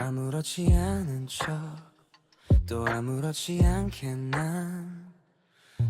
아무렇지 않은 척또 아무렇지 않게 난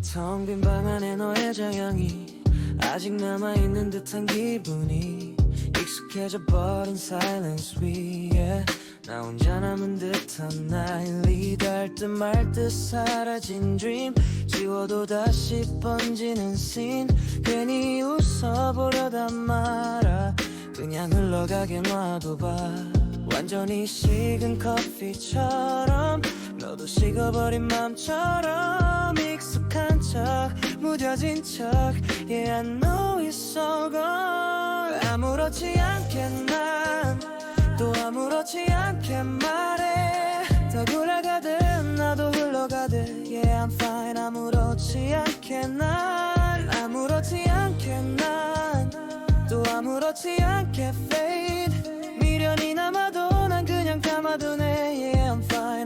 텅 빈 방 안에 너의 자양이 아직 남아있는 듯한 기분이 익숙해져 버린 silence 위에 나 혼자 남은 듯한 난리 닿듯 말 듯 사라진 dream 지워도 다시 번지는 scene 괜히 웃어보려다 말아 그냥 흘러가게 놔둬봐 완전히 식은 커피처럼 너도 식어버린 맘처럼 익숙한 척 무뎌진 척 Yeah I know it's so gone. 아무렇지 않게 난 또 아무렇지 않게 말해. 더 돌아가듯 나도 흘러가듯 Yeah I'm fine. 아무렇지 않게 난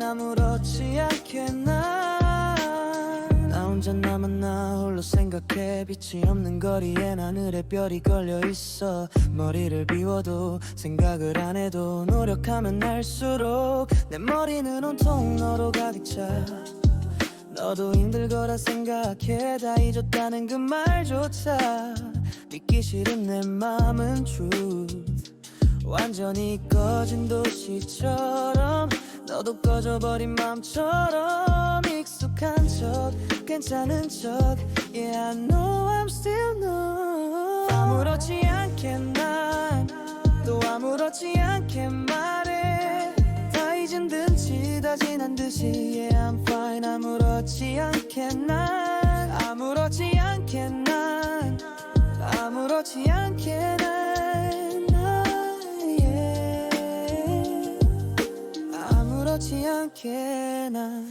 아무렇지 않게 난나 혼자 남은 나 홀로 생각해. 빛이 없는 거리엔 하늘에 별이 걸려 있어. 머리를 비워도 생각을 안 해도 노력하면 할수록 내 머리는 온통 너로 가득 차. 너도 힘들 거라 생각해. 다 잊었다는 그 말조차 믿기 싫은 내 맘은 truth. 완전히 꺼진 도시처럼 너도 꺼져버린 맘처럼 익숙한 척 괜찮은 척. Yeah I know I'm still new 아무렇지 않게 난또 아무렇지 않게 말해. 다 잊은 듯이 다 지난 듯이 Yeah I'm fine. 아무렇지 않게 난 아무렇지 않게 난 아무렇지 않게 난 그러지 않게 난.